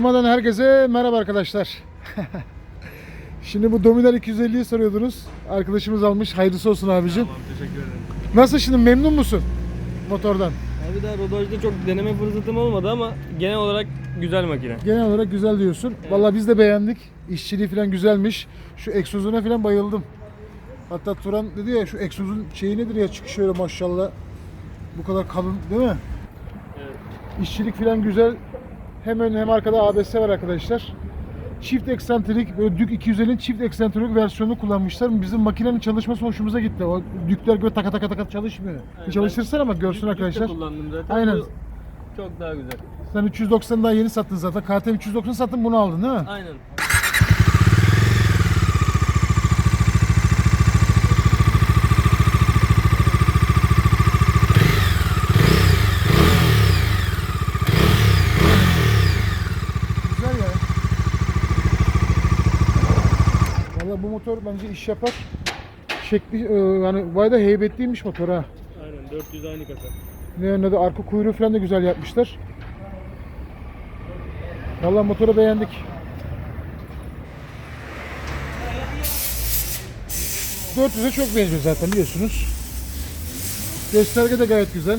Roma'dan herkese merhaba arkadaşlar. şimdi bu Dominar 250'yi soruyordunuz. Arkadaşımız almış. Hayırlısı olsun abicim. Tamam teşekkür ederim. Nasıl şimdi memnun musun motordan? Abi daha rodajda çok deneme fırsatım olmadı ama genel olarak güzel makine. Genel olarak güzel diyorsun. Vallahi biz de beğendik. İşçiliği falan güzelmiş. Şu egzozuna falan bayıldım. Hatta Turan dedi ya şu egzozun şeyi nedir ya çıkış öyle maşallah. Bu kadar kalın değil mi? Evet. İşçilik falan güzel. Hem ön hem arkada ABS var arkadaşlar. Çift eksantrik, böyle Dük 250'nin çift eksantrik versiyonunu kullanmışlar. Bizim makinenin çalışması hoşumuza gitti. O dükler böyle taka taka taka çalışmıyor. Aynen. Çalıştırsana bak görsün Dük- dük arkadaşlar. kullandım zaten. Aynen. Bu çok daha güzel. Sen 390 daha yeni sattın zaten. KTM 390 sattın bunu aldın değil mi? Aynen. Güzel ya. Valla bu motor bence iş yapar. Şekli e, yani bayağı da heybetliymiş motor ha. Aynen 400 aynı kasa. Ne önüne de arka kuyruğu falan da güzel yapmışlar. Valla motoru beğendik. ...400'e çok benziyor zaten biliyorsunuz. Gösterge de gayet güzel.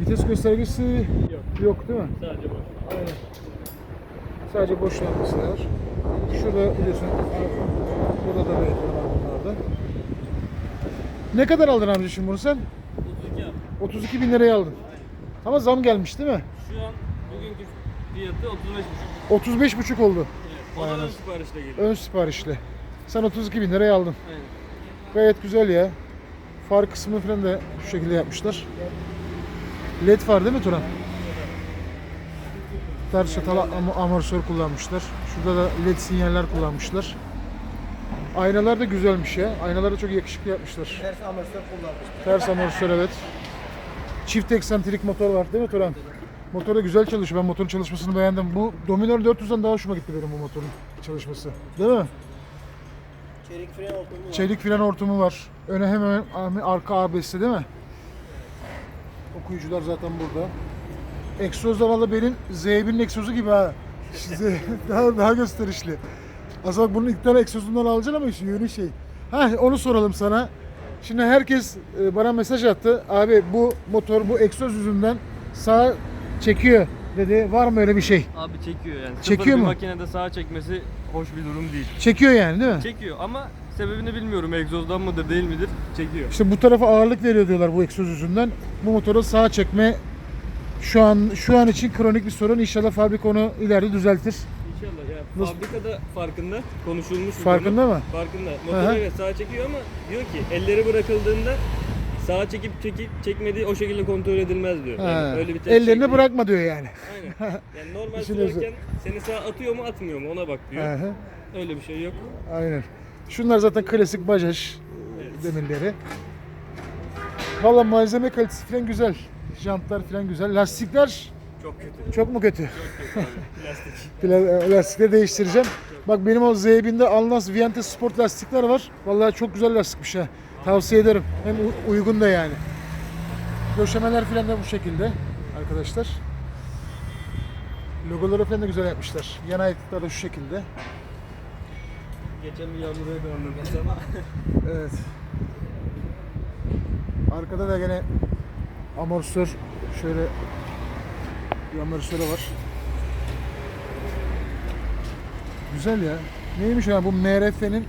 Vites göstergesi Yok. yok değil mi? Sadece boş. Aynen. Sadece boş lambası var. Şurada biliyorsun burada da belirtiler var bunlarda. Ne kadar aldın amca şimdi bunu sen? 32 abi. 32 bin liraya aldın. Ama zam gelmiş değil mi? Şu an bugünkü fiyatı 35,5. 35,5 oldu. Evet. Da ön siparişle geliyor. Ön siparişle. Sen 32 bin liraya aldın. Aynen. Gayet güzel ya. Far kısmı falan da şu şekilde yapmışlar. LED far değil mi Turan? Ters çatal am- amortisör kullanmışlar. Şurada da LED sinyaller kullanmışlar. Aynalar da güzelmiş ya. Aynaları da çok yakışıklı yapmışlar. Ters amortisör kullanmış. Ters amortisör evet. Çift eksantrik motor var değil mi Turan? Motor da güzel çalışıyor. Ben motorun çalışmasını beğendim. Bu Dominar 400'den daha hoşuma gitti benim bu motorun çalışması. Değil mi? Çelik fren hortumu var. Çelik fren hortumu var. Öne hem hem arka ABS değil mi? Okuyucular zaten burada. Egzozlar valla benim Z1'in egzozu gibi ha. Daha, daha gösterişli. Aslında bunun ilk tane egzozundan alacaksın ama işte yönü şey. Ha onu soralım sana. Şimdi herkes e, bana mesaj attı. Abi bu motor bu egzoz yüzünden sağa çekiyor dedi. Var mı öyle bir şey? Abi çekiyor yani. Çekiyor Sıfır mu? bir makinede sağa çekmesi hoş bir durum değil. Çekiyor yani değil mi? Çekiyor ama sebebini bilmiyorum. Egzozdan mıdır değil midir? Çekiyor. İşte bu tarafa ağırlık veriyor diyorlar bu egzoz yüzünden. Bu motoru sağa çekme şu an şu an için kronik bir sorun. İnşallah fabrika onu ileride düzeltir. İnşallah ya. Nasıl- Fabrikada farkında konuşulmuş bu Farkında konu. mı? Farkında. Motor evet sağa çekiyor ama diyor ki elleri bırakıldığında sağa çekip çekip çekmediği o şekilde kontrol edilmez diyor. Ha. Yani öyle bir tek Ellerini şey bırakma diyor yani. Aynen. Yani normal İşin özü. sürerken seni sağa atıyor mu atmıyor mu ona bak diyor. Hı. Öyle bir şey yok. Aynen. Şunlar zaten klasik bajaj demirleri. Valla malzeme kalitesi falan güzel. Jantlar falan güzel. Lastikler Çok kötü. çok mu kötü? Plastik. Pla- Lastikleri değiştireceğim. Bak benim o Z1000'de Alnas Viente Sport lastikler var. Vallahi çok güzel lastikmiş ha. Tavsiye ederim. Hem uygun da yani. Döşemeler falan da bu şekilde arkadaşlar. Logoları falan da güzel yapmışlar. Yan ayaklıklar da şu şekilde. Geçen bir yağmura döndüm ama. Evet. Arkada da gene amortisör şöyle bir amortisörü var. Güzel ya. Neymiş ya bu MRF'nin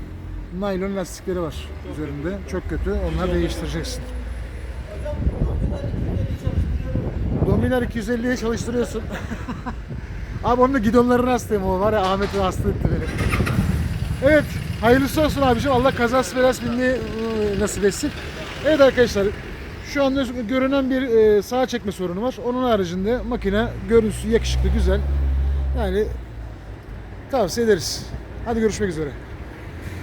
naylon lastikleri var üzerinde. Çok kötü. Onları değiştireceksin. Dominar 250'ye çalıştırıyorsun. Abi onun da gidonlarını hastayım o var ya Ahmet'i hasta etti beni. Evet, hayırlısı olsun abiciğim. Allah kazası belası binmeyi e, nasip etsin. Evet arkadaşlar, şu anda görünen bir e, sağa çekme sorunu var. Onun haricinde makine görüntüsü yakışıklı, güzel. Yani tavsiye ederiz. Hadi görüşmek üzere.